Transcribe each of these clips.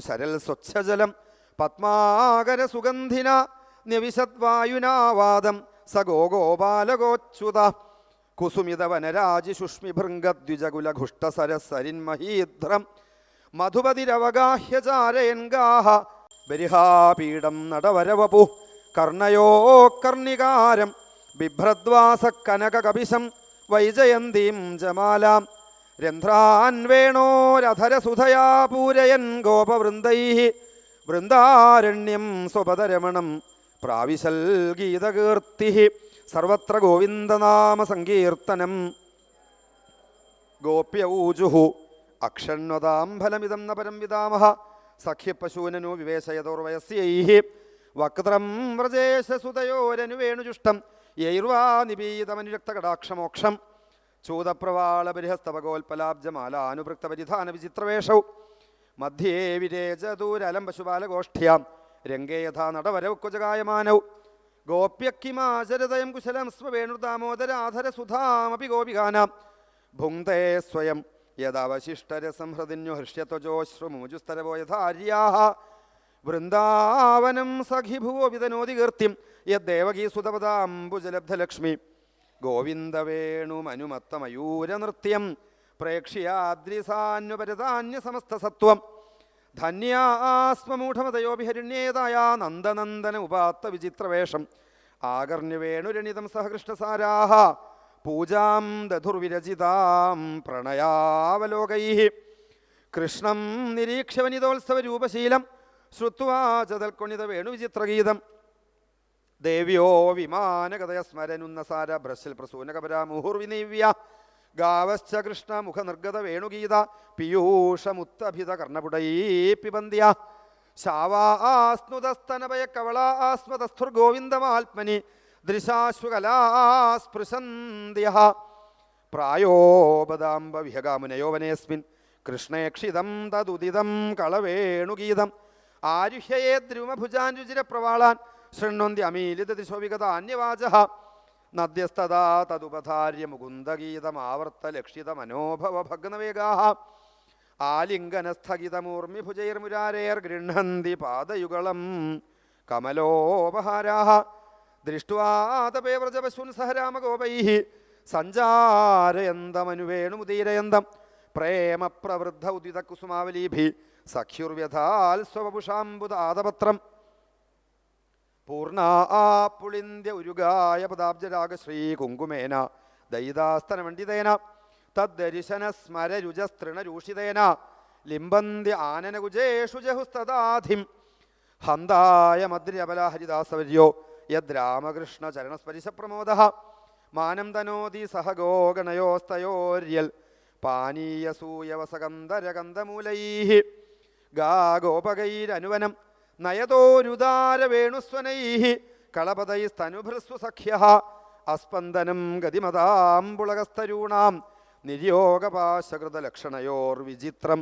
ശരൽ സ്വച്ഛജലം പത്മാകര സുഗന്ധിന ന്യവിശദ്വായുനാവാദം സ ഗോഗോപാലഗോച്യുത കുസുമിത വനരാജി ശുഷ്മിഭൃംഗദ്വിജകുലഘുഷ്ടസരസരിന്മഹീധ്രം മധുപതിരവഗാഹ്യചാരയൻഗാഹ ബരിഹാപീഠം നടവരവപു കർണയോ കർണികാരം ബിഭ്രദ്വാസ കനകകപിശം വൈജയന്തീം ജമാലാം രന്ധ്രാൻ രഥരസുധയാ പൂരയൻ ഗോപവൃന്ദൈ വൃന്ദാരണ്യം സ്വപദരമണം പ്രാവിശൽ ഗീതകീർത്തി സർവത്ര ഗോവിന്ദനാമ സങ്കീർത്തനം ഗോപ്യഊജുഹു. അക്ഷണ്വതാം ഫലമിതം ന പരം വിതാമഹ സഖ്യപശൂനനു വിവേശയതോർവയസ്യൈ വക്രം വ്രജേശസുതയോരനുവേണുജുഷ്ടം യൈർവാ നിപീതമനുരക്തകടാക്ഷമോക്ഷം. ചൂതപ്രവാളപരിഹസ്തവഗോൽപലാബ്ജമാലാനുപൃക്തപരിധാന മധ്യേ വിരേചദൂരലം പശുപാലഗോഷ്ഠ്യാം രംഗേ യഥാ നടവരൗക്കുജകായമാനൗ ഗോപ്യക്കിമാചരതയം കുശലം സ്വവേണുദാമോദരാധരസുധാമപി ഗോപികാനാം. ഭുങ്തേ സ്വയം യഥാവശിഷ്ടരസം ഹൃദിന്യു ഹൃഷ്യത്വജോശ്രുമുജുസ്തരവോ യഥാര്യാഹ വൃന്ദാവനം സഖിഭുവോ വിതനോതി കീർത്തിം യദ്ദേവകീസുതപദാംബുജലബ്ധലക്ഷ്മി ഗോവിന്ദവേണുമനുമത്തമയൂരനൃത്യം പ്രേക്ഷ്യാദ്രിസാന്വപരതാന്യസമസ്തസത്വം. ധന്യാസ്മമൂഢമതയോഭിഹരിണ്യേതായാ നന്ദനന്ദന ഉപാത്ത വിചിത്രവേഷം ആകർണ്യവേണുരണിതം സഹകൃഷ്ണസാരാഹ പൂജാം ദധുർവിരചിതാം പ്രണയാവലോകൈ കൃഷ്ണം നിരീക്ഷ്യവനിതോത്സവരൂപശീലം ശ്രുത്വാ ചതൽക്കൊണിത വേണുവിചിത്രഗീതം. ദേവ്യോ വിമാനകതയ സ്മരനുന്ന സാര പ്രസൂന പ്രസൂനകപരാ മുഹുർവിനീവ്യ ഗാവശ്ച കൃഷ്ണ മുഖനിർഗത വേണുഗീത പീയൂഷമുത്തഭിത കർണപുടൈ പിബന്ധ്യ ശാവാസ്നുതസ്തനഭയ കവളാസ്മതസ്ഥുർഗോവിന്ദമാത്മനി ദൃശാശ്വകലാസ്പൃശന്ധ്യ പ്രായോപദാംബ വിഹകാമുനയോവനേസ്മിൻ കൃഷ്ണേക്ഷിതം തതുദിതം കളവേണുഗീതം. ആരുഹ്യയേ ദ്രുമഭുജാൻ രുചിരപ്രവാളാൻ ശൃണ്വന്തി അമീലിതതി ശോഭികത അന്യവാച നദ്യസ്തദാ തതുപധാര്യ മുകുന്ദഗീതമാവർത്ത ലക്ഷിത മനോഭവ ഭഗ്നവേഗാ ആലിംഗനസ്ഥഗിതമൂർമിഭുജൈർമുരാരേർഗൃഹന്തി പാദയുഗളം കമലോപഹാരാ ദൃഷ്ട്വാ തപേ വ്രജപശൂൻ സഹ രാമഗോപൈ സഞ്ചാരയന്തമനുവേണുമുദീരയന്തം പ്രേമ പ്രവൃദ്ധ ഉദിത കുസുമാവലീഭി ആ പുളിന്ത്യ ഉരുകായ പദാബ്ജരാഗ ശ്രീ കുങ്കുമേന ദയിതാസ്തനമണ്ഡിതേന തദ്ദരിശന സ്മരരുജസ്തൃണരൂഷിതേന ലിംബന്ത്യ ആനനകുജേഷു ജഹുസ്തദാധിം. ഹന്തായ മദ്ര്യബല ഹരിദാസവര്യോ യദ്രാമകൃഷ്ണ ചരണസ്പരിശപ്രമോദ മാനം തനോതി സഹ ഗോഗണയോസ്തയോര്യൽ പാനീയസൂയവസകന്ധരകന്ധമൂലൈ ഗാഗോപകൈരനുവനം നയതോരുദാരവേണുസ്വനൈ കളപതൈസ്തനുഭൃസ്വ സഖ്യ അസ്പന്ദനം ഗതിമതാംബുളകസ്തരൂണാം നിര്യോഗപാശകൃതലക്ഷണയോർവിചിത്രം.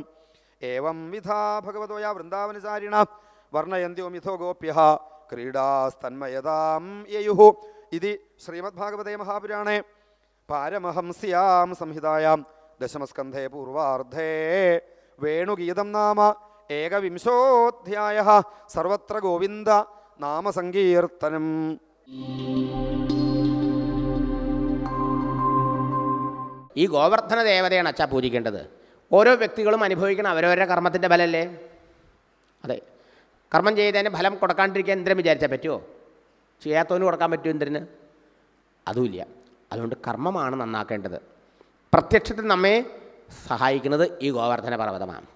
ഏവം വിധാ ഭഗവതോയാ വൃന്ദാവനചാരിണ വർണയന്ത്യോ മിഥോ ഗോപ്യ ക്രീഡാസ്തന്മയതാം യയുः ഇതി ശ്രീമദ്ഭാഗവതേ മഹാപുരാണേ. പാരമഹംസ്യാം സംഹിതായാം ദശമസ്കന്ധേ പൂർവാർദ്ധേ വേണുഗീതം നാമ ഏകവിംശോധ്യായ സർവത്ര ഗോവിന്ദ നാമസങ്കീർത്തനം. ഈ ഗോവർദ്ധന ദേവതയാണ് അച്ഛാ പൂജിക്കേണ്ടത്. ഓരോ വ്യക്തികളും അനുഭവിക്കണം അവരവരുടെ കർമ്മത്തിന്റെ ഫലമല്ലേ അതെ. കർമ്മം ചെയ്തതിന് ഫലം കൊടുക്കാണ്ടിരിക്കാൻ ഇന്ദ്രൻ വിചാരിച്ചാൽ പറ്റുമോ ചെയ്യാത്തവന് കൊടുക്കാൻ പറ്റുമോ ഇന്ദ്രന് അതുമില്ല. അതുകൊണ്ട് കർമ്മമാണ് നന്നാക്കേണ്ടത്. പ്രത്യക്ഷത്തിൽ നമ്മെ സഹായിക്കുന്നത് ഈ ഗോവർദ്ധന പർവതമാണ്.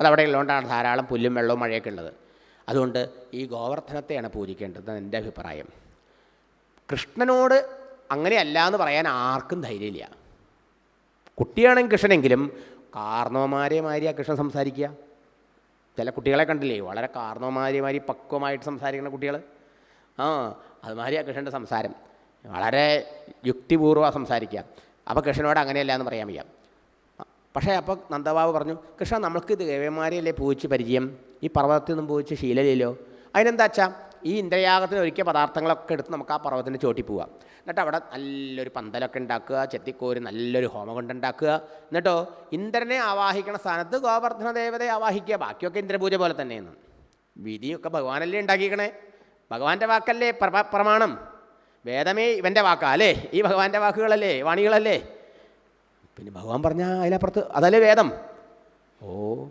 അതവിടെ ഉള്ളതുകൊണ്ടാണ് ധാരാളം പുല്ലും വെള്ളവും മഴയൊക്കെ ഉള്ളത്. അതുകൊണ്ട് ഈ ഗോവർദ്ധനത്തെയാണ് പൂജിക്കേണ്ടത് എന്റെ അഭിപ്രായം. കൃഷ്ണനോട് അങ്ങനെയല്ല എന്ന് പറയാൻ ആർക്കും ധൈര്യമില്ല. കുട്ടിയാണെങ്കിൽ കൃഷ്ണനെങ്കിലും കാർണവമാരെ മാരിയാ കൃഷ്ണൻ സംസാരിക്കുക. ചില കുട്ടികളെ കണ്ടില്ലേ വളരെ കാർണവമാരെ മാതിരി പക്വമായിട്ട് സംസാരിക്കുന്ന കുട്ടികൾ ആ അതുമാതിരിയാ കൃഷ്ണന്റെ സംസാരം. വളരെ യുക്തിപൂർവം സംസാരിക്കുക. അപ്പോൾ കൃഷ്ണനോട് അങ്ങനെയല്ല എന്ന് പറയാൻ വയ്യ. പക്ഷേ അപ്പോൾ നന്ദബാബു പറഞ്ഞു കൃഷ്ണ നമ്മൾക്ക് ദേവന്മാരെയല്ലേ പൂവിച്ച് പരിചയം? ഈ പർവതത്തിൽ നിന്നും പൂവിച്ച് ശീലമില്ലല്ലോ. അതിനെന്താ വച്ചാൽ ഈ ഇന്ദ്രയാഗത്തിന് ഒരുക്കിയ പദാർത്ഥങ്ങളൊക്കെ എടുത്ത് നമുക്ക് ആ പർവതത്തിന്റെ ചോട്ടി പോവാം. എന്നിട്ട് അവിടെ നല്ലൊരു പന്തലൊക്കെ ഉണ്ടാക്കുക ചെത്തിക്കോരി നല്ലൊരു ഹോമകുണ്ട് ഉണ്ടാക്കുക. എന്നിട്ടോ ഇന്ദ്രനെ ആവാഹിക്കണ സ്ഥാനത്ത് ഗോവർദ്ധന ദേവതയെ ആവാഹിക്കുക. ബാക്കിയൊക്കെ ഇന്ദ്രപൂജ പോലെ തന്നെയെന്ന് വിധിയൊക്കെ ഭഗവാനല്ലേ ഉണ്ടാക്കിക്കണേ ഭഗവാന്റെ വാക്കല്ലേ പ്രമാണം? വേദമേ ഇവന്റെ വാക്കാ അല്ലേ? ഈ ഭഗവാന്റെ വാക്കുകളല്ലേ വാണികളല്ലേ? പിന്നെ ഭഗവാൻ പറഞ്ഞ അതിനപ്പുറത്ത് അതല്ലേ വേദം? ഓ.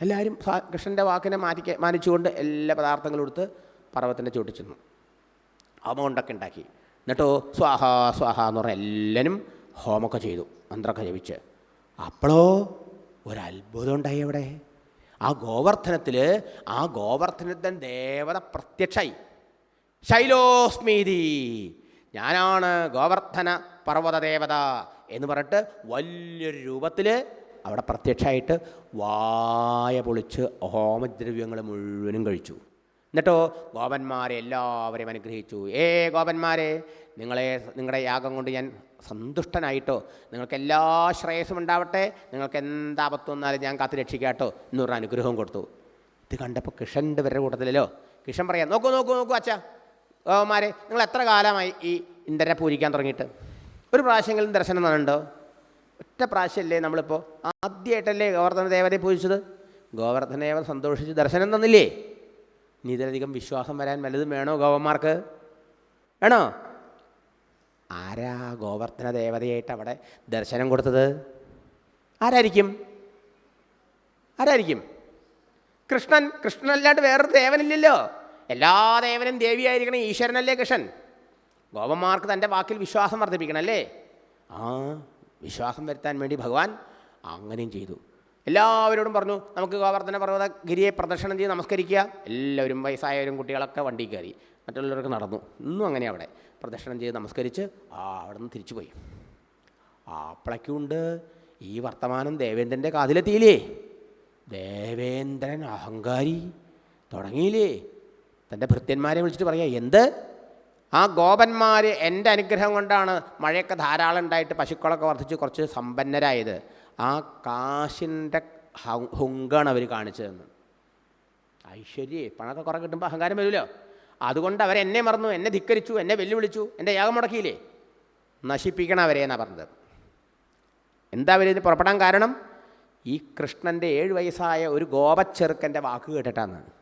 എല്ലാവരും കൃഷ്ണന്റെ വാക്കിനെ മാറ്റിക്ക മാനിച്ചുകൊണ്ട് എല്ലാ പദാർത്ഥങ്ങളും എടുത്ത് പർവത്തിന്റെ ചുവട്ടിൽ ചെന്നു. ഹോമമുണ്ടൊക്കെ ഉണ്ടാക്കി. എന്നിട്ടോ സ്വാഹ സ്വാഹ എന്ന് പറഞ്ഞ എല്ലാവരും ഹോമൊക്കെ ചെയ്തു മന്ത്രമൊക്കെ ജപിച്ച്. അപ്പോഴോ ഒരത്ഭുതം ഉണ്ടായി അവിടെ. ആ ഗോവർദ്ധനത്തിൽ ആ ഗോവർദ്ധനത്തിൻ ദേവത പ്രത്യക്ഷായി. ശൈലോസ്മീതി. ഞാനാണ് ഗോവർദ്ധന പർവതദേവത എന്ന് പറഞ്ഞിട്ട് വലിയൊരു രൂപത്തിൽ അവിടെ പ്രത്യക്ഷമായിട്ട് വായ പൊളിച്ച് ഹോമദ്രവ്യങ്ങൾ മുഴുവനും കഴിച്ചു. എന്നിട്ടോ ഗോപന്മാരെ എല്ലാവരെയും അനുഗ്രഹിച്ചു. ഏ ഗോപന്മാരെ നിങ്ങളെ നിങ്ങളുടെ യാഗം കൊണ്ട് ഞാൻ സന്തുഷ്ടനായിട്ടോ? നിങ്ങൾക്ക് എല്ലാ ശ്രേയസ്സും ഉണ്ടാവട്ടെ. നിങ്ങൾക്ക് എന്താപത്ത് വന്നാലും ഞാൻ കാത്തു രക്ഷിക്കാട്ടോ എന്ന് പറഞ്ഞ അനുഗ്രഹവും കൊടുത്തു. ഇത് കണ്ടപ്പോൾ കിഷന്റെ വരുടെ കൂട്ടത്തിലല്ലോ. കിഷൻ പറയാം നോക്കൂ നോക്കൂ നോക്കൂ അച്ഛാ. ഗോപന്മാരെ നിങ്ങൾ എത്ര കാലമായി ഈ ഇന്ദ്രനെ പൂജിക്കാൻ തുടങ്ങിയിട്ട്? ഒരു പ്രാവശ്യമെങ്കിലും ദർശനം തന്നുണ്ടോ ഒറ്റ പ്രാവശ്യമല്ലേ നമ്മളിപ്പോൾ ആദ്യമായിട്ടല്ലേ ഗോവർദ്ധന ദേവതയെ പൂജിച്ചത്? ഗോവർദ്ധന ദേവത സന്തോഷിച്ച് ദർശനം തന്നില്ലേ? ഇനി ഇതിലധികം വിശ്വാസം വരാൻ വലുതും വേണോ ഗോവന്മാർക്ക്? വേണോ? ആരാ ഗോവർദ്ധന ദേവതയായിട്ട് അവിടെ ദർശനം കൊടുത്തത്? ആരായിരിക്കും? ആരായിരിക്കും? കൃഷ്ണൻ കൃഷ്ണനല്ലാണ്ട് വേറൊരു ദേവനില്ലല്ലോ. എല്ലാ ദേവനും ദേവിയായിരിക്കണം ഈശ്വരനല്ലേ കൃഷ്ണൻ? ഗോപന്മാർക്ക് തന്റെ വാക്കിൽ വിശ്വാസം വർദ്ധിപ്പിക്കണം അല്ലേ? ആ വിശ്വാസം വരുത്താൻ വേണ്ടി ഭഗവാൻ അങ്ങനെയും ചെയ്തു. എല്ലാവരോടും പറഞ്ഞു നമുക്ക് ഗോവർദ്ധന പർവത ഗിരിയെ പ്രദർശനം ചെയ്ത് നമസ്കരിക്കുക. എല്ലാവരും വയസ്സായവരും കുട്ടികളൊക്കെ വണ്ടി കയറി മറ്റുള്ളവർക്ക് നടന്നു. ഇന്നും അങ്ങനെ അവിടെ. പ്രദർശനം ചെയ്ത് നമസ്കരിച്ച് ആ അവിടെ നിന്ന് തിരിച്ചു പോയി അപ്പോഴേക്കുണ്ട് ഈ വർത്തമാനം ദേവേന്ദ്രന്റെ കാതിലെത്തിയില്ലേ? ദേവേന്ദ്രൻ അഹങ്കാരി തുടങ്ങിയില്ലേ? തന്റെ ഭൃത്യന്മാരെ വിളിച്ചിട്ട് പറയുക എന്ത്? ആ ഗോപന്മാർ എന്റെ അനുഗ്രഹം കൊണ്ടാണ് മഴയൊക്കെ ധാരാളം ഉണ്ടായിട്ട് പശുക്കളൊക്കെ വർദ്ധിച്ച് കുറച്ച് സമ്പന്നരായത്. ആ കാശിന്റെ ഹുങ്കാണ് അവർ കാണിച്ചതെന്ന്. ഐശ്വര്യേ പണമൊക്കെ കുറേ കിട്ടുമ്പോൾ അഹങ്കാരം വരില്ലോ അതുകൊണ്ട് അവരെന്നെ മറന്നു എന്നെ ധിക്കരിച്ചു എന്നെ വെല്ലുവിളിച്ചു എന്റെ യാഗം മുടക്കിയില്ലേ? നശിപ്പിക്കണം അവരെ എന്നാണ് പറഞ്ഞത്. എന്താ അവരിത് പുറപ്പെടാൻ കാരണം? ഈ കൃഷ്ണന്റെ ഏഴ് വയസ്സായ ഒരു ഗോപച്ചെറുക്കന്റെ വാക്ക് കേട്ടിട്ടാണ്.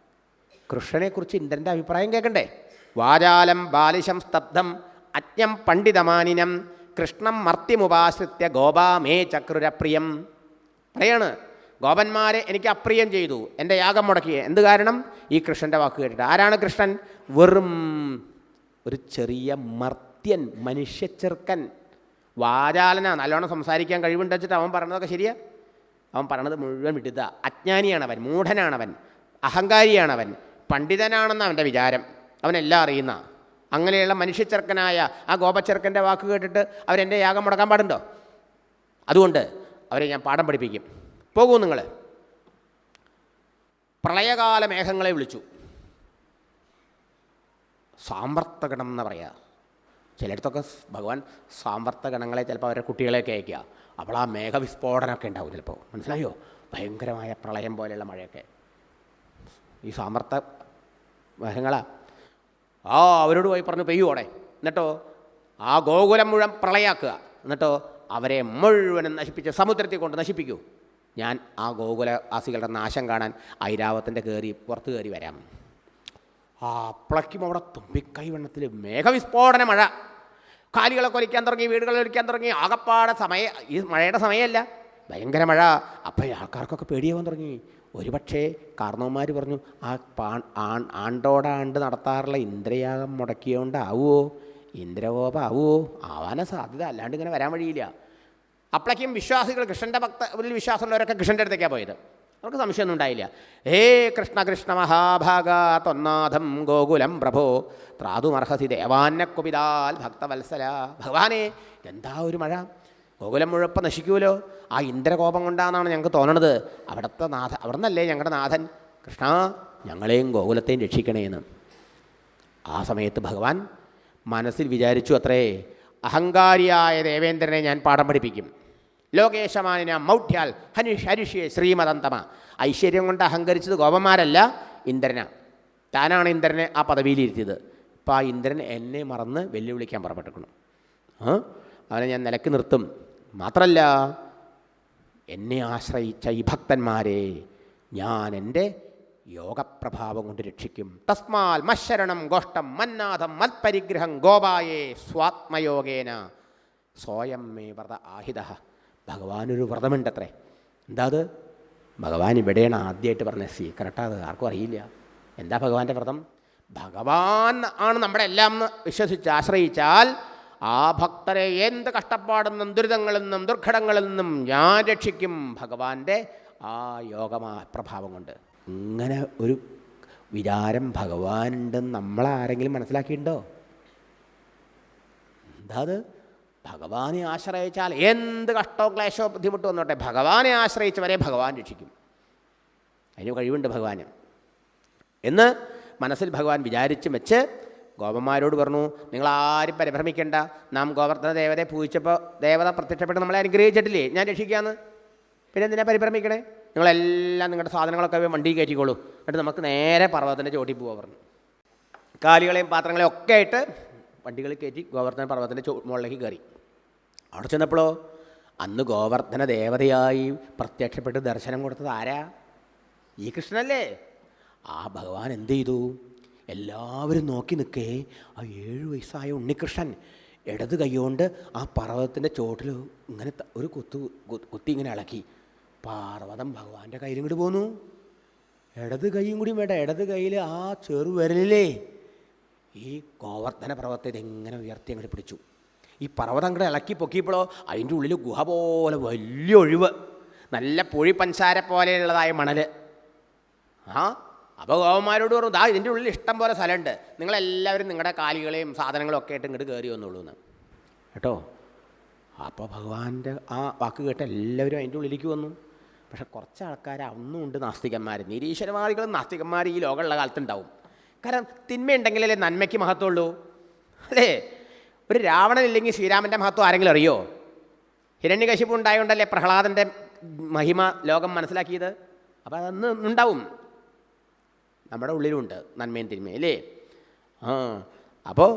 കൃഷ്ണനെക്കുറിച്ച് ഇന്ദ്രന്റെ അഭിപ്രായം കേൾക്കണ്ടേ? വാചാലം ബാലിശം സ്തബ്ധം അജ്ഞം പണ്ഡിതമാനിനം കൃഷ്ണം മർത്തിമുപാശ്രിത്യ ഗോപാമേ ചക്രുരപ്രിയം. പറയാണ് ഗോപന്മാരെ എനിക്ക് അപ്രിയം ചെയ്തു എന്റെ യാഗം മുടക്കി. എന്ത് കാരണം? ഈ കൃഷ്ണന്റെ വാക്ക് കേട്ടിട്ട്. ആരാണ് കൃഷ്ണൻ? വെറും ഒരു ചെറിയ മർത്യൻ മനുഷ്യച്ചെറുക്കൻ വാചാലന നല്ലോണം സംസാരിക്കാൻ കഴിവുണ്ട് വെച്ചിട്ട് അവൻ പറഞ്ഞതൊക്കെ ശരിയാ? അവൻ പറഞ്ഞത് മുഴുവൻ വിടുത. അജ്ഞാനിയാണവൻ മൂഢനാണവൻ അഹങ്കാരിയാണവൻ. പണ്ഡിതനാണെന്ന് അവന്റെ വിചാരം. അവനെല്ലാം അറിയുന്ന. അങ്ങനെയുള്ള മനുഷ്യച്ചെറുക്കനായ ആ ഗോപച്ചെറുക്കന്റെ വാക്ക് കേട്ടിട്ട് അവരെന്റെ യാഗം മുടക്കാൻ പാടുണ്ടോ? അതുകൊണ്ട് അവരെ ഞാൻ പാഠം പഠിപ്പിക്കും. പോകൂ നിങ്ങൾ പ്രളയകാല മേഘങ്ങളെ വിളിച്ചു. സാമ്പർത്തഗണം എന്ന് പറയുക ചിലയിടത്തൊക്കെ ഭഗവാൻ സാമ്പർത്തഗണങ്ങളെ ചിലപ്പോൾ അവരുടെ കുട്ടികളെയൊക്കെ അയക്കുക അപ്പോൾ ആ മേഘവിസ്ഫോടനമൊക്കെ ഉണ്ടാവും ചിലപ്പോൾ. മനസ്സിലായോ? ഭയങ്കരമായ പ്രളയം പോലെയുള്ള മഴയൊക്കെ. ഈ സാമർത്ഥ മരങ്ങളാ. ആ അവരോട് പോയി പറഞ്ഞു പെയ്യൂടെ എന്നിട്ടോ ആ ഗോകുലം മുഴുവൻ പ്രളയാക്കുക. എന്നിട്ടോ അവരെ മുഴുവനും നശിപ്പിച്ച് സമുദ്രത്തിൽ കൊണ്ട് നശിപ്പിക്കൂ. ഞാൻ ആ ഗോകുലവാസികളുടെ നാശം കാണാൻ ഐരാവത്തിന്റെ കയറി പുറത്ത് കയറി വരാം. ആ അപ്പളയ്ക്കും അവിടെ തുമ്പിക്കൈവെണ്ണത്തിൽ മേഘവിസ്ഫോടന മഴ. കാലികളൊക്കെ ഒലിക്കാൻ തുടങ്ങി വീടുകളിൽ ഒലിക്കാൻ തുടങ്ങി. ആകപ്പാടെ സമയ ഈ മഴയുടെ സമയമല്ല. ഭയങ്കര മഴ. അപ്പോൾ ആൾക്കാർക്കൊക്കെ പേടിയാവാൻ തുടങ്ങി. ഒരുപക്ഷേ കാർണവന്മാർ പറഞ്ഞു ആ പാ ആൺ ആണ്ടോടാണ്ട് നടത്താറുള്ള ഇന്ദ്രയാഗം മുടക്കിയോണ്ടാവുമോ ഇന്ദ്രകോപാവുമോ ആവാന സാധ്യത. അല്ലാണ്ട് ഇങ്ങനെ വരാൻ വഴിയില്ല. അപ്പോഴേക്കും വിശ്വാസികൾ കൃഷ്ണന്റെ ഭക്ത ഒരു വിശ്വാസമുള്ളവരൊക്കെ കൃഷ്ണന്റെ അടുത്തേക്കാണ് പോയത്. അവർക്ക് സംശയമൊന്നും ഉണ്ടായില്ല. ഹേ കൃഷ്ണ കൃഷ്ണ മഹാഭാഗ തൊന്നാഥം ഗോകുലം പ്രഭോ ത്രാതുമർഹസി ദേവാന്ന കുപിതാൽ ഭക്തവത്സല. ഭഗവാനെ എന്താ ഒരു മഴ? ഗോകുലം മുഴുവപ്പം നശിക്കുമല്ലോ ആ ഇന്ദ്രകോപം കൊണ്ടാണെന്നാണ് ഞങ്ങൾക്ക് തോന്നണത്. അവിടുത്തെ നാഥ അവിടെ നിന്നല്ലേ ഞങ്ങളുടെ നാഥൻ? കൃഷ്ണ ഞങ്ങളെയും ഗോകുലത്തെയും രക്ഷിക്കണേന്ന്. ആ സമയത്ത് ഭഗവാൻ മനസ്സിൽ വിചാരിച്ചു അത്രേ അഹങ്കാരിയായ ദേവേന്ദ്രനെ ഞാൻ പാഠം പഠിപ്പിക്കും. ലോകേശമാനിന മൗഢ്യാൽ ഹനിഷ് ഹരിഷ്യേ ശ്രീമതന്തമ ഐശ്വര്യം കൊണ്ട് അഹങ്കരിച്ചത് ഗോപന്മാരല്ല ഇന്ദ്രന. താനാണ് ഇന്ദ്രനെ ആ പദവിയിലിരുത്തിയത്. അപ്പോൾ ആ ഇന്ദ്രൻ എന്നെ മറന്ന് വെല്ലുവിളിക്കാൻ പുറപ്പെട്ടിരിക്കണം അവനെ ഞാൻ നിലയ്ക്ക് നിർത്തും. മാത്രമല്ല എന്നെ ആശ്രയിച്ച ഈ ഭക്തന്മാരെ ഞാൻ എന്റെ യോഗപ്രഭാവം കൊണ്ട് രക്ഷിക്കും. തസ്മാൽ മശരണം ഗോഷ്ടം മന്നാഥം മത്പരിഗ്രഹം ഗോപായേ സ്വാത്മയോഗേന. സ്വയം മേ വ്രത ആഹിത. ഭഗവാനൊരു വ്രതമുണ്ടത്രേ. എന്താ അത്? ഭഗവാൻ ഇവിടെയാണ് ആദ്യമായിട്ട് പറഞ്ഞ സീക്രട്ടാ അത് ആർക്കും അറിയില്ല. എന്താ ഭഗവാന്റെ വ്രതം? ഭഗവാൻ ആണ് നമ്മുടെ എല്ലാം വിശ്വസിച്ച് ആശ്രയിച്ചാൽ ആ ഭക്തരെ എന്ത് കഷ്ടപ്പാടെന്നും ദുരിതങ്ങളിൽ നിന്നും ദുർഘടങ്ങളിൽ നിന്നും ഞാൻ രക്ഷിക്കും ഭഗവാന്റെ ആ യോഗമാ പ്രഭാവം കൊണ്ട്. ഇങ്ങനെ ഒരു വിചാരം ഭഗവാനുണ്ടെന്ന് നമ്മളാരെങ്കിലും മനസ്സിലാക്കിയിട്ടുണ്ടോ? എന്താ അത്? ഭഗവാനെ ആശ്രയിച്ചാൽ എന്ത് കഷ്ടവും ക്ലേശവും ബുദ്ധിമുട്ട് വന്നോട്ടെ. ഭഗവാനെ ആശ്രയിച്ചവരെ ഭഗവാൻ രക്ഷിക്കും. അതിന് കഴിവുണ്ട് ഭഗവാന്. എന്ന് മനസ്സിൽ ഭഗവാൻ വിചാരിച്ചും വെച്ച് ഗോപന്മാരോട് പറഞ്ഞു നിങ്ങൾ നിങ്ങളാരും പരിഭ്രമിക്കേണ്ട. നാം ഗോവർദ്ധന ദേവതയെ പൂജിച്ചപ്പോൾ ദേവത പ്രത്യക്ഷപ്പെട്ട് നമ്മളെ അനുഗ്രഹിച്ചിട്ടില്ലേ? ഞാൻ രക്ഷിക്കാമെന്ന് പിന്നെ എന്തിനാ പരിഭ്രമിക്കണേ? നിങ്ങളെല്ലാം നിങ്ങളുടെ സാധനങ്ങളൊക്കെ വണ്ടി കയറ്റിക്കോളൂ. എന്നിട്ട് നമുക്ക് നേരെ പർവതത്തിന്റെ ചോട്ടി പോവാ പറഞ്ഞു. കാലികളെയും പാത്രങ്ങളെയും ഒക്കെ ആയിട്ട് വണ്ടികളിൽ കയറ്റി ഗോവർദ്ധന പർവതത്തിന്റെ ചോ മുകളിലേക്ക് കയറി. അവിടെ ചെന്നപ്പോഴോ അന്ന് ഗോവർദ്ധന ദേവതയായി പ്രത്യക്ഷപ്പെട്ട് ദർശനം കൊടുത്തത് ആരാ? ഈ കൃഷ്ണനല്ലേ. ആ ഭഗവാൻ എന്ത് ചെയ്തു? എല്ലാവരും നോക്കി നിൽക്കേ. ആ ഏഴ് വയസ്സായ ഉണ്ണികൃഷ്ണൻ ഇടത് കൈകൊണ്ട് ആ പർവതത്തിന്റെ ചോട്ടിൽ ഇങ്ങനെ ഒരു കുത്തു കുത്തി ഇങ്ങനെ ഇളക്കി പാർവതം ഭഗവാന്റെ കയ്യിലും കൂടി പോന്നു. ഇടത് കൈയും കൂടി വേണ്ട ഇടത് കയ്യിൽ ആ ചെറുവിരലിലേ ഈ ഗോവർദ്ധന പർവത്തെ ഇതെങ്ങനെ ഉയർത്തി അങ്ങോട്ട് പിടിച്ചു. ഈ പർവതം അങ്ങോട്ട് ഇളക്കി പൊക്കിയപ്പോഴോ അതിന്റെ ഉള്ളിൽ ഗുഹ പോലെ വലിയ ഒഴിവ്. നല്ല പുഴി പഞ്ചാര പോലെയുള്ളതായ മണൽ ആ അപ്പോൾ ഗോവന്മാരോട് പറഞ്ഞു ദാ ഇതിന്റെ ഉള്ളിൽ ഇഷ്ടം പോലെ സ്ഥലമുണ്ട്. നിങ്ങളെല്ലാവരും നിങ്ങളുടെ കാലികളെയും സാധനങ്ങളും ഒക്കെ ആയിട്ട് ഇങ്ങോട്ട് കയറി വന്നോളൂ എന്ന്. കേട്ടോ? അപ്പോൾ ഭഗവാന്റെ ആ വാക്ക് കേട്ട് എല്ലാവരും അതിന്റെ ഉള്ളിലേക്ക് വന്നു. പക്ഷെ കുറച്ച് ആൾക്കാർ അന്നും ഉണ്ട് നാസ്തികന്മാർ നിരീശ്വരവാദികളും നാസ്തികന്മാർ ഈ ലോകമുള്ള കാലത്തുണ്ടാവും കാരണം തിന്മയുണ്ടെങ്കിലല്ലേ നന്മയ്ക്ക് മഹത്വമുള്ളൂ? അല്ലേ? ഒരു രാവണൻ ഇല്ലെങ്കിൽ ശ്രീരാമന്റെ മഹത്വം ആരെങ്കിലും അറിയോ? ഹിരണ്യകശിപ്പ് ഉണ്ടായതുകൊണ്ടല്ലേ പ്രഹ്ലാദന്റെ മഹിമ ലോകം മനസ്സിലാക്കിയത്? അപ്പോൾ അതന്ന് ഉണ്ടാവും. നമ്മുടെ ഉള്ളിലുണ്ട് നന്മയും തിന്മയും അല്ലേ? ആ അപ്പോൾ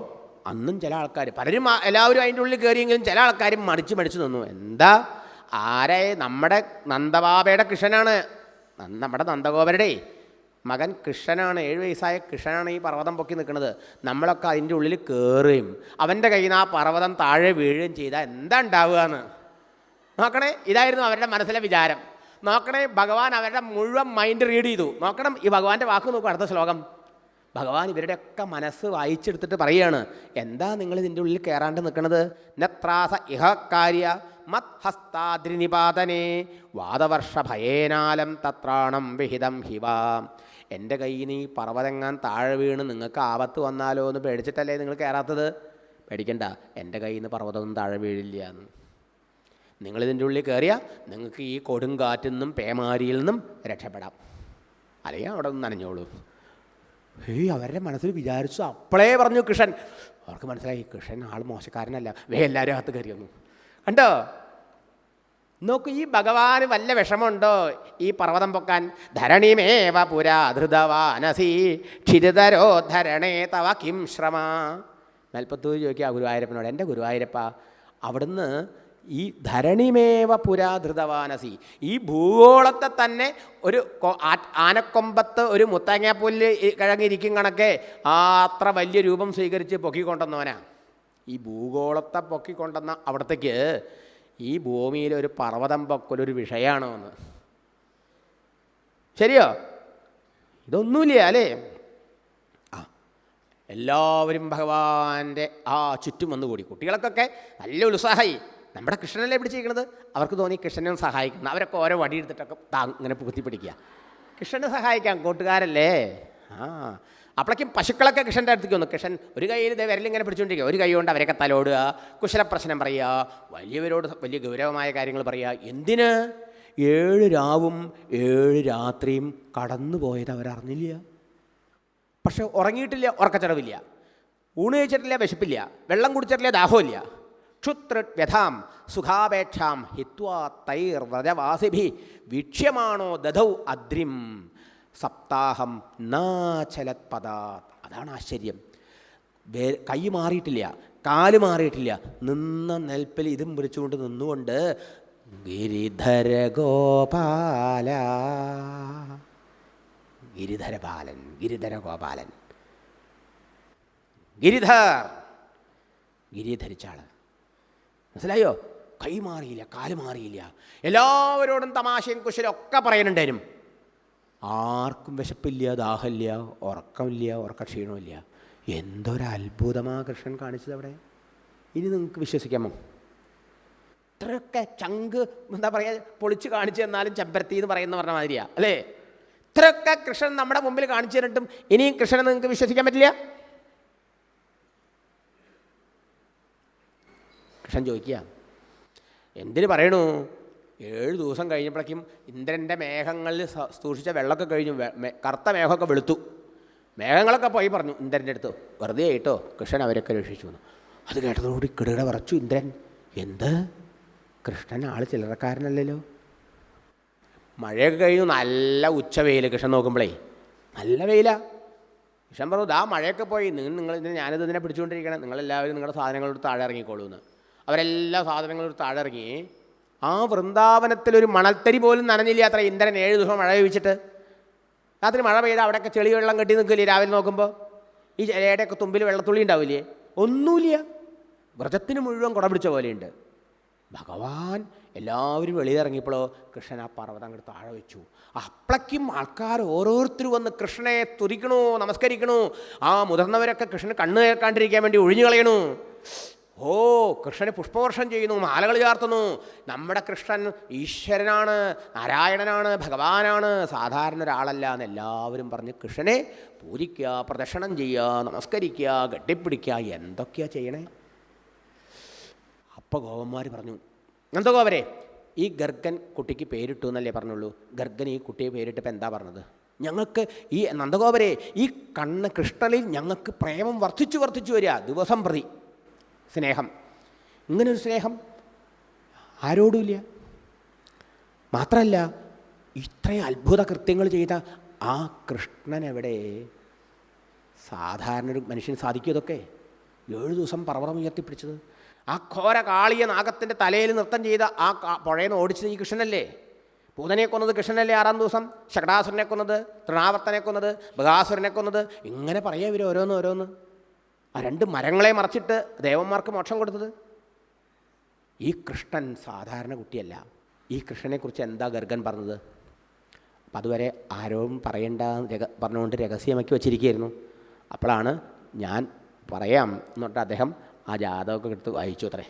അന്നും ചില ആൾക്കാർ പലരും എല്ലാവരും അതിന്റെ ഉള്ളിൽ കയറിയെങ്കിലും ചില ആൾക്കാരും മടിച്ച് മടിച്ച് നിന്നു. എന്താ? ആരെ? നമ്മുടെ നന്ദബാബയുടെ കൃഷ്ണനാണ്. നമ്മുടെ നന്ദഗോപരുടെ മകൻ കൃഷ്ണനാണ്. ഏഴ് വയസ്സായ കൃഷ്ണനാണ് ഈ പർവതം പൊക്കി നിൽക്കുന്നത്. നമ്മളൊക്കെ അതിന്റെ ഉള്ളിൽ കയറുകയും അവന്റെ കയ്യിൽ നിന്ന് ആ പർവതം താഴെ വീഴുകയും ചെയ്താൽ എന്താ ഉണ്ടാവുക എന്ന്? നോക്കണേ ഇതായിരുന്നു അവരുടെ മനസ്സിലെ വിചാരം. നോക്കണേ ഭഗവാൻ അവരുടെ മുഴുവൻ മൈൻഡ് റീഡ് ചെയ്തു. നോക്കണം ഈ ഭഗവാന്റെ വാക്ക് നോക്കൂ അടുത്ത ശ്ലോകം. ഭഗവാൻ ഇവരുടെയൊക്കെ മനസ്സ് വായിച്ചെടുത്തിട്ട് പറയുകയാണ് എന്താ നിങ്ങൾ ഇതിന്റെ ഉള്ളിൽ കയറാണ്ട് നിൽക്കുന്നത് നത്രാസ ഇഹ കാര്യ മത് ഹസ്താദ്രിനിപാതനേ വാദവർഷ ഭയേനാലം തത്രാണം വിഹിതം ഹിവ. എന്റെ കയ്യിൽ നിന്ന് ഈ പർവതെങ്ങാൻ താഴെ വീണ് നിങ്ങൾക്ക് ആപത്ത് വന്നാലോ എന്ന് പേടിച്ചിട്ടല്ലേ നിങ്ങൾ കയറാത്തത് പേടിക്കണ്ട എന്റെ കയ്യിൽ നിന്ന് പർവതമൊന്നും താഴെ വീഴില്ല. എന്ന് നിങ്ങളിതിന്റെ ഉള്ളിൽ കയറിയാൽ നിങ്ങൾക്ക് ഈ കൊടുങ്കാറ്റിൽ നിന്നും പേമാരിയിൽ നിന്നും രക്ഷപ്പെടാം. അല്ലെങ്കിൽ അവിടെ നിന്ന് നനഞ്ഞോളൂ. ഹേയ് അവരുടെ മനസ്സിൽ വിചാരിച്ചു അപ്പോഴേ പറഞ്ഞു കൃഷൻ അവർക്ക് മനസ്സിലായി കൃഷൻ ആൾ മോശക്കാരനല്ല. വേ എല്ലാവരും അകത്ത് കയറി വന്നു. കണ്ടോ? നോക്കൂ ഈ ഭഗവാന് വല്ല വിഷമമുണ്ടോ? ഈ പർവതം പൊക്കാൻ. ധരണിമേവ പുരാ ധൃതവാനസി ക്ഷിരിതരോ ധരണേ തവ കിം ശ്രമ. നാൽപ്പത്തൂര് ചോദിക്കുക ഗുരുവായൂരപ്പനോട് എന്റെ ഗുരുവായൂരപ്പ അവിടുന്ന് ഈ ധരണിമേവ പുരാധൃതവാനസി ഈ ഭൂഗോളത്തെ തന്നെ ഒരു ആനക്കൊമ്പത്ത് ഒരു മുത്തങ്ങാപ്പുല്ല് കിഴങ്ങിരിക്കും കണക്കെ. ആ അത്ര വലിയ രൂപം സ്വീകരിച്ച് പൊക്കിക്കൊണ്ടുവന്നവനാണ് ഈ ഭൂഗോളത്തെ പൊക്കിക്കൊണ്ടുവന്ന അവിടത്തേക്ക് ഈ ഭൂമിയിൽ ഒരു പർവതം പൊക്കലൊരു വിഷയമാണോ എന്ന്. ശരിയോ? ഇതൊന്നുമില്ല അല്ലേ? ആ എല്ലാവരും ഭഗവാന്റെ ആ ചുറ്റും വന്നുകൂടി. കുട്ടികൾക്കൊക്കെ നല്ല ഉത്സാഹമായി നമ്മുടെ കൃഷ്ണനല്ലേ പിടിച്ചിരിക്കുന്നത് അവർക്ക് തോന്നി കൃഷ്ണനെ സഹായിക്കണം. അവരൊക്കെ ഓരോ വടി എടുത്തിട്ടൊക്കെ താ ഇങ്ങനെ കുത്തി പിടിക്കുക. കൃഷ്ണനെ സഹായിക്കാം കൂട്ടുകാരല്ലേ? ആ. അപ്പോഴേക്കും പശുക്കളൊക്കെ കൃഷ്ണന്റെ അടുത്തേക്ക് വന്നു. കൃഷ്ണൻ ഒരു കയ്യിൽ ഇതേ വിരലിങ്ങനെ പിടിച്ചുകൊണ്ടിരിക്കുക. ഒരു കൈ കൊണ്ട് അവരൊക്കെ തലോടുക കുശലപ്രശ്നം പറയുക വലിയവരോട് വലിയ ഗൗരവമായ കാര്യങ്ങൾ പറയുക. എന്തിന്? ഏഴ് രാവും ഏഴ് രാത്രിയും കടന്നു പോയത് അവരറിഞ്ഞില്ല. പക്ഷെ ഉറങ്ങിയിട്ടില്ല ഉറക്കച്ചടവില്ല. ഊണ് കഴിച്ചിട്ടില്ല വിശപ്പില്ല. വെള്ളം കുടിച്ചിട്ടില്ല ദാഹമില്ല ക്ഷുത്രവ്യഥാം സുഖാപേക്ഷാം ഹിത്വാ തൈർ വ്രജവാസിഭി വീക്ഷ്യമാണോ ദധൗ അദ്രിം? സപ്താഹം നാചലത് പദാത് അതാണ് ആശ്ചര്യം. വേ കൈ മാറിയിട്ടില്ല കാൽ മാറിയിട്ടില്ല. നിന്ന നെൽപ്പിൽ ഇതും പിടിച്ചുകൊണ്ട് നിന്നുകൊണ്ട് ഗിരിധര ഗോപാല ഗിരിധര ബാലൻ ഗിരിധര ഗോപാലൻ ഗിരിധർ. ഗിരി ധരിച്ച മനസ്സിലായോ? കൈ മാറിയില്ല കാൽ മാറിയില്ല. എല്ലാവരോടും തമാശയും കുശലും ഒക്കെ ആർക്കും വിശപ്പില്ല ദാഹമില്ല ഉറക്കമില്ല ഉറക്കക്ഷീണമില്ല എന്തൊരു എന്തൊരത്ഭുതമാ കൃഷ്ണൻ കാണിച്ചത് അവിടെ. ഇനി നിങ്ങൾക്ക് വിശ്വസിക്കാമോ? ഇത്രയൊക്കെ ചങ്ക് എന്താ പറയുക പൊളിച്ച് കാണിച്ചു തന്നാലും ചെമ്പരത്തി എന്ന് പറയുന്ന പറഞ്ഞ മാതിരിയാണ് അല്ലേ? ഇത്രയൊക്കെ കൃഷ്ണൻ നമ്മുടെ മുമ്പിൽ കാണിച്ചു തന്നിട്ടും ഇനിയും കൃഷ്ണനെ നിങ്ങൾക്ക് വിശ്വസിക്കാൻ പറ്റില്ല? കൃഷ്ണൻ ചോദിക്കുക. എന്തിനു പറയണു? ഏഴ് ദിവസം കഴിഞ്ഞപ്പോഴേക്കും ഇന്ദ്രന്റെ മേഘങ്ങളിൽ സൂക്ഷിച്ച വെള്ളമൊക്കെ കഴിഞ്ഞു. കറുത്ത മേഘമൊക്കെ വെളുത്തു. മേഘങ്ങളൊക്കെ പോയി പറഞ്ഞു ഇന്ദ്രന്റെ അടുത്ത് വെറുതെ ആയിട്ടോ? കൃഷ്ണൻ അവരൊക്കെ രക്ഷിച്ചു എന്ന്. അത് കേട്ടതോടുകൂടി കിടുകിട വറച്ചു ഇന്ദ്രൻ. എന്ത്? കൃഷ്ണൻ ആൾ ചില്ലറക്കാരനല്ലല്ലോ? മഴയൊക്കെ കഴിഞ്ഞു നല്ല ഉച്ച വെയിൽ കൃഷ്ണൻ നോക്കുമ്പോഴേ നല്ല വെയിലാ. കൃഷ്ണൻ പറഞ്ഞു ദാ മഴയൊക്കെ പോയി. നിങ്ങൾ നിങ്ങൾ ഞാനിത് ഇതിനെ പിടിച്ചുകൊണ്ടിരിക്കണം. നിങ്ങളെല്ലാവരും നിങ്ങളുടെ സാധനങ്ങളോട് താഴെ ഇറങ്ങിക്കോളൂ എന്ന്. അവരെല്ലാ സാധനങ്ങളും താഴെ ഇറങ്ങി ആ വൃന്ദാവനത്തിലൊരു മണൽത്തരി പോലും നനഞ്ഞില്ല അത്ര ഇന്ദ്രൻ ഏഴ് ദിവസം മഴ പെയ്ച്ചിട്ട് രാത്രി മഴ പെയ്താൽ അവിടെയൊക്കെ ചെളി വെള്ളം കെട്ടി നിൽക്കില്ലേ രാവിലെ നോക്കുമ്പോൾ ഈ ഇലയുടെയൊക്കെ തുമ്പിൽ വെള്ളത്തുള്ളി ഉണ്ടാവില്ലേ? ഒന്നുമില്ല. വ്രതത്തിന് മുഴുവൻ കുട പിടിച്ച പോലെയുണ്ട്. ഭഗവാൻ എല്ലാവരും വെളിയിലിറങ്ങിയപ്പോഴോ കൃഷ്ണൻ ആ പർവതം അങ്ങോട്ട് താഴെ വെച്ചു. അപ്പളയ്ക്കും ആൾക്കാർ ഓരോരുത്തരും വന്ന് കൃഷ്ണനെ തുരിക്കണു നമസ്കരിക്കണു. ആ മുതിർന്നവരൊക്കെ കൃഷ്ണൻ കണ്ണ് കേൾക്കാണ്ടിരിക്കാൻ വേണ്ടി ഒഴിഞ്ഞു കളയണു. ഓ കൃഷ്ണന് പുഷ്പവർഷം ചെയ്യുന്നു മാലകൾ ചാർത്തുന്നു. നമ്മുടെ കൃഷ്ണൻ ഈശ്വരനാണ് നാരായണനാണ് ഭഗവാനാണ് സാധാരണ ഒരാളല്ല എന്ന് എല്ലാവരും പറഞ്ഞ് കൃഷ്ണനെ പൂജിക്കുക പ്രദക്ഷിണം ചെയ്യുക നമസ്കരിക്കുക കെട്ടിപ്പിടിക്കുക എന്തൊക്കെയാ ചെയ്യണേ? അപ്പോൾ ഗോപന്മാർ പറഞ്ഞു എന്തോ ഗോവരെ ഈ ഗർഗൻ കുട്ടിക്ക് പേരിട്ടു എന്നല്ലേ പറഞ്ഞുള്ളൂ? ഗർഗൻ ഈ കുട്ടിയെ പേരിട്ടപ്പോൾ എന്താ പറഞ്ഞത്? ഞങ്ങൾക്ക് ഈ നന്ദഗോപരെ ഈ കണ്ണ് കൃഷ്ണനിൽ ഞങ്ങൾക്ക് പ്രേമം വർദ്ധിച്ചു വർദ്ധിച്ചു വരിക ദിവസം പ്രതി. സ്നേഹം. ഇങ്ങനൊരു സ്നേഹം ആരോടുമില്ല. മാത്രമല്ല ഇത്രയും അത്ഭുത കൃത്യങ്ങൾ ചെയ്ത ആ കൃഷ്ണൻ എവിടെ? സാധാരണ ഒരു മനുഷ്യന് സാധിക്കുമതൊക്കെ ഏഴു ദിവസം പർവതം ഉയർത്തിപ്പിടിച്ചത് ആ ഘോര കാളിയ നാഗത്തിന്റെ തലയിൽ നൃത്തം ചെയ്ത ആ പുഴയെന്ന് ഓടിച്ചത് ഈ കൃഷ്ണനല്ലേ? പൂതനെ കൊന്നത് കൃഷ്ണനല്ലേ ആറാം ദിവസം? ശകടാസുരനെ കൊന്നത് തൃണാവർത്തനെ കൊന്നത് ബഹാസുരനെ കൊന്നത്? ഇങ്ങനെ പറയാം ഇവർ ഓരോന്ന് ഓരോന്ന്. ആ രണ്ട് മരങ്ങളെ മറച്ചിട്ട് ദേവന്മാർക്ക് മോക്ഷം കൊടുത്തത്? ഈ കൃഷ്ണൻ സാധാരണ കുട്ടിയല്ല. ഈ കൃഷ്ണനെക്കുറിച്ച് എന്താ ഗർഗൻ പറഞ്ഞത്? അപ്പം അതുവരെ ആരും പറയേണ്ട രഹ പറഞ്ഞുകൊണ്ട് രഹസ്യമാക്കി വച്ചിരിക്കുകയായിരുന്നു. അപ്പോഴാണ് ഞാൻ പറയാം എന്നിട്ട് അദ്ദേഹം ആ ജാതകമൊക്കെ എടുത്ത് വായിച്ചു അത്രേ.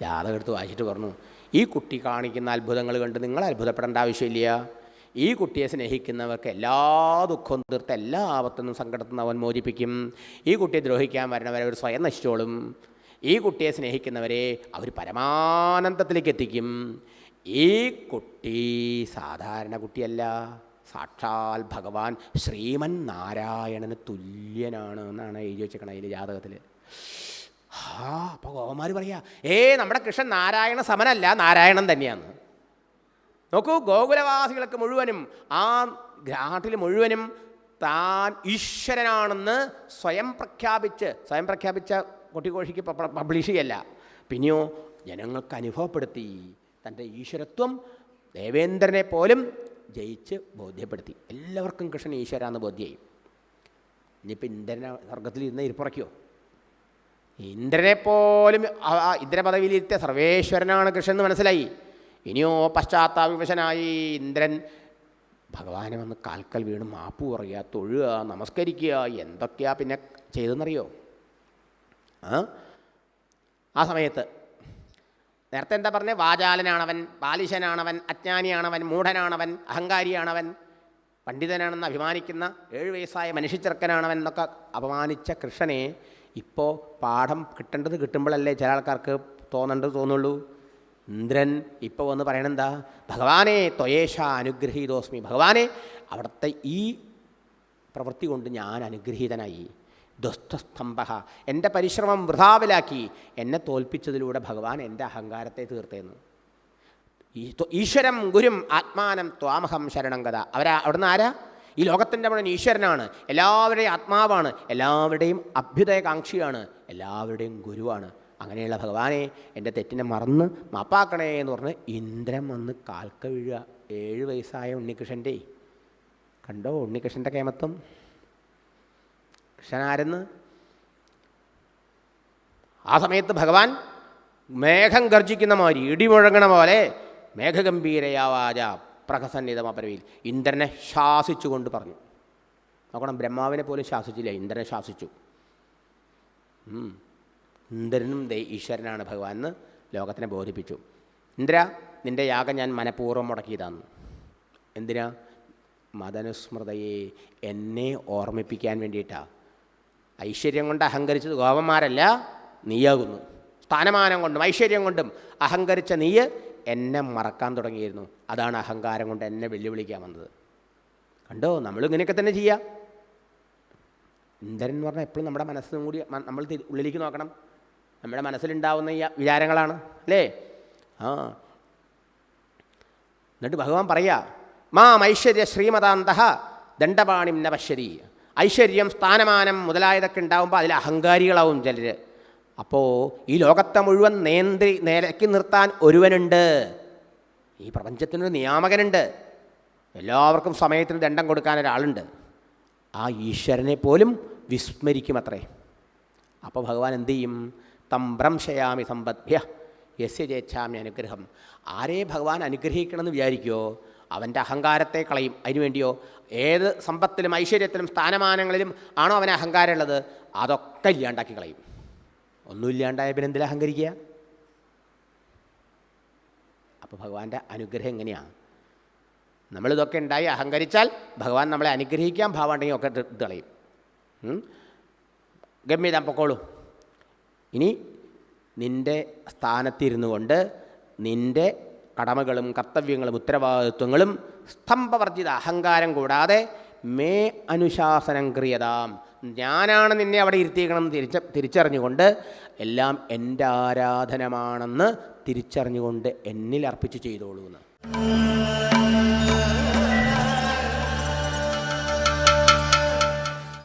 ജാതകം എടുത്ത് വായിച്ചിട്ട് പറഞ്ഞു ഈ കുട്ടി കാണിക്കുന്ന അത്ഭുതങ്ങൾ കണ്ട് നിങ്ങൾ അത്ഭുതപ്പെടേണ്ട ആവശ്യമില്ല ഈ കുട്ടിയെ സ്നേഹിക്കുന്നവർക്ക് എല്ലാ ദുഃഖവും തീർത്ത് എല്ലാ ആപത്തു നിന്നും നിന്ന് അവൻ മോചിപ്പിക്കും. ഈ കുട്ടിയെ ദ്രോഹിക്കാൻ വരണവരെ അവർ സ്വയം നശിച്ചോളും. ഈ കുട്ടിയെ സ്നേഹിക്കുന്നവരെ അവർ പരമാനന്ദത്തിലേക്ക് എത്തിക്കും. ഈ കുട്ടി സാധാരണ കുട്ടിയല്ല. സാക്ഷാൽ ഭഗവാൻ ശ്രീമൻ നാരായണന് തുല്യനാണ് എന്നാണ് എഴുതി വെച്ചേക്കണ അതിന്റെ ജാതകത്തിൽ. ആ അപ്പോൾ ഗോപന്മാർ പറയാ ഏ നമ്മുടെ കൃഷ്ണൻ നാരായണ സമനല്ല നാരായണൻ തന്നെയാണ്. നോക്കൂ ഗോകുലവാസികൾക്ക് മുഴുവനും ആ ഗ്രാഹത്തിൽ മുഴുവനും താൻ ഈശ്വരനാണെന്ന് സ്വയം പ്രഖ്യാപിച്ച് സ്വയം പ്രഖ്യാപിച്ച കുട്ടികോഷിക്ക് പബ്ലിഷ് ചെയ്യല്ല. പിന്നെയോ ജനങ്ങൾക്ക് അനുഭവപ്പെടുത്തി തന്റെ ഈശ്വരത്വം ദേവേന്ദ്രനെ പോലും ജയിച്ച് ബോധ്യപ്പെടുത്തി. എല്ലാവർക്കും കൃഷ്ണൻ ഈശ്വരാന്ന് ബോധ്യമായി ഇനിയിപ്പോൾ ഇന്ദ്രനെ സ്വർഗത്തിൽ ഇരുന്ന് ഇരിപ്പുറയ്ക്കോ? ഇന്ദ്രനെ പോലും ഇന്ദ്രപദവിയിലിരുത്തിയ സർവേശ്വരനാണ് കൃഷ്ണൻ എന്ന് മനസ്സിലായി. ഇനിയോ പശ്ചാത്താപിവശനായി ഇന്ദ്രൻ ഭഗവാനെ വന്ന് കാൽക്കൽ വീണ് മാപ്പ് പറയുക തൊഴുക നമസ്കരിക്കുക എന്തൊക്കെയാ പിന്നെ ചെയ്തെന്നറിയോ ആ? സമയത്ത് നേരത്തെ എന്താ പറഞ്ഞത് വാചാലനാണവൻ ബാലിശനാണവൻ അജ്ഞാനിയാണവൻ മൂഢനാണവൻ അഹങ്കാരിയാണവൻ പണ്ഡിതനാണെന്ന് അഭിമാനിക്കുന്ന ഏഴ് വയസ്സായ മനുഷ്യച്ചെറുക്കനാണവൻ എന്നൊക്കെ അപമാനിച്ച കൃഷ്ണനെ ഇപ്പോൾ പാഠം കിട്ടേണ്ടത് കിട്ടുമ്പോഴല്ലേ ചില ആൾക്കാർക്ക് തോന്നേണ്ടത് തോന്നുള്ളൂ. ഇന്ദ്രൻ ഇപ്പോൾ വന്ന് പറയണെന്താ? ഭഗവാനെ ത്വയേഷ അനുഗ്രഹീതോസ്മി. ഭഗവാനെ അവിടുത്തെ ഈ പ്രവൃത്തി കൊണ്ട് ഞാൻ അനുഗ്രഹീതനായി. ദുഷ്ടസ്തംഭ എന്റെ പരിശ്രമം വൃഥാവിലാക്കി. എന്നെ തോൽപ്പിച്ചതിലൂടെ ഭഗവാൻ എന്റെ അഹങ്കാരത്തെ തീർത്തേന്നു. ഈശ്വരം ഗുരും ആത്മാനം ത്വാമഹം ശരണം കഥ അവരാ അവിടുന്ന് ആരാ? ഈ ലോകത്തിന്റെ മുഴുവൻ ഈശ്വരനാണ്. എല്ലാവരുടെയും ആത്മാവാണ്. എല്ലാവരുടെയും അഭ്യുദയകാംക്ഷിയാണ്. എല്ലാവരുടെയും ഗുരുവാണ്. അങ്ങനെയുള്ള ഭഗവാനെ എന്റെ തെറ്റിനെ മറന്ന് മാപ്പാക്കണേ എന്ന് പറഞ്ഞ് ഇന്ദ്രൻ വന്ന് കാൽക്ക വീഴുക ഏഴ് വയസ്സായ ഉണ്ണികൃഷ്ണന്റെ. കണ്ടോ ഉണ്ണികൃഷ്ണന്റെ കേമത്വം? കൃഷ്ണൻ ആ സമയത്ത് ഭഗവാൻ മേഘം ഗർജിക്കുന്ന മാതിരി ഇടിമുഴങ്ങണ പോലെ മേഘഗംഭീരയാവാച പ്രഹസന്നിതമപരവിയിൽ ഇന്ദ്രനെ ശാസിച്ചുകൊണ്ട് പറഞ്ഞു. നോക്കണം ബ്രഹ്മാവിനെ പോലും ശാസിച്ചില്ല ഇന്ദ്രനെ ശാസിച്ചു. ഇന്ദ്രനും ഈശ്വരനാണ് ഭഗവാൻ എന്ന് ലോകത്തിനെ ബോധിപ്പിച്ചു. ഇന്ദ്ര നിന്റെ യാഗം ഞാൻ മനഃപൂർവം മുടക്കിയതാന്ന്. എന്തിനാ? മതനുസ്മൃതയെ എന്നെ ഓർമ്മിപ്പിക്കാൻ വേണ്ടിയിട്ടാണ് ഐശ്വര്യം കൊണ്ട് അഹങ്കരിച്ചത് ഗോപന്മാരല്ല നീയാകുന്നു. സ്ഥാനമാനം കൊണ്ടും ഐശ്വര്യം കൊണ്ടും അഹങ്കരിച്ച നീ എന്നെ മറക്കാൻ തുടങ്ങിയിരുന്നു. അതാണ് അഹങ്കാരം കൊണ്ട് എന്നെ വെല്ലുവിളിക്കാൻ വന്നത്. കണ്ടോ? നമ്മൾ ഇങ്ങനെയൊക്കെ തന്നെ ചെയ്യാം. ഇന്ദ്രൻ എന്ന് പറഞ്ഞാൽ എപ്പോഴും നമ്മുടെ മനസ്സിനും കൂടി നമ്മൾ ഉള്ളിലേക്ക് നോക്കണം. നമ്മുടെ മനസ്സിലുണ്ടാവുന്ന ഈ വിചാരങ്ങളാണ് അല്ലേ? ആ. എന്നിട്ട് ഭഗവാൻ പറയാ മാം ഐശ്വര്യ ശ്രീമതാന്ത ദണ്ഡപാണിം ന ഐശ്വര്യം സ്ഥാനമാനം മുതലായതൊക്കെ ഉണ്ടാകുമ്പോൾ അതിൽ അഹങ്കാരികളാവും ചിലർ അപ്പോൾ ഈ ലോകത്തെ മുഴുവൻ നേന്ത്രി നിലയ്ക്ക് നിർത്താൻ ഒരുവനുണ്ട്. ഈ പ്രപഞ്ചത്തിനൊരു നിയാമകനുണ്ട്. എല്ലാവർക്കും സമയത്തിന് ദണ്ഡം കൊടുക്കാൻ ഒരാളുണ്ട്. ആ ഈശ്വരനെ പോലും വിസ്മരിക്കും അത്രേ അപ്പോൾ ഭഗവാൻ എന്ത് ചെയ്യും? തം ഭ്രംശയാമി സമ്പദ്ഭ്യ യസ്യ ചേച്ഛാമി അനുഗ്രഹം. ആരെ ഭഗവാൻ അനുഗ്രഹിക്കണമെന്ന് വിചാരിക്കുമോ അവന്റെ അഹങ്കാരത്തെ കളയും. അതിനുവേണ്ടിയോ ഏത് സമ്പത്തിലും ഐശ്വര്യത്തിലും സ്ഥാനമാനങ്ങളിലും ആണോ അവന് അഹങ്കാരം ഉള്ളത് അതൊക്കെ ഇല്ലാണ്ടാക്കി കളയും. ഒന്നുമില്ലാണ്ടായ പിന്നെ എന്തിനാ അഹങ്കരിക്കുക? അപ്പോൾ ഭഗവാന്റെ അനുഗ്രഹം എങ്ങനെയാണ് നമ്മളിതൊക്കെ ഉണ്ടായി അഹങ്കരിച്ചാൽ ഭഗവാൻ നമ്മളെ അനുഗ്രഹിക്കാൻ ഭാവമുണ്ടെങ്കിൽ ഒക്കെ ഇത് കളയും. ഗമ്യത പൊക്കോളൂ. ഇനി നിന്റെ സ്ഥാനത്തിരുന്നു കൊണ്ട് നിന്റെ കടമകളും കർത്തവ്യങ്ങളും ഉത്തരവാദിത്വങ്ങളും സ്തംഭവർജിത അഹങ്കാരം കൂടാതെ മേ അനുശാസനം ക്രിയതാം. ഞാനാണ് നിന്നെ അവിടെ ഇരുത്തിയേക്കണം തിരിച്ച തിരിച്ചറിഞ്ഞുകൊണ്ട് എല്ലാം എന്റെ ആരാധനമാണെന്ന് തിരിച്ചറിഞ്ഞുകൊണ്ട് എന്നിൽ അർപ്പിച്ച് ചെയ്തോളൂ എന്ന്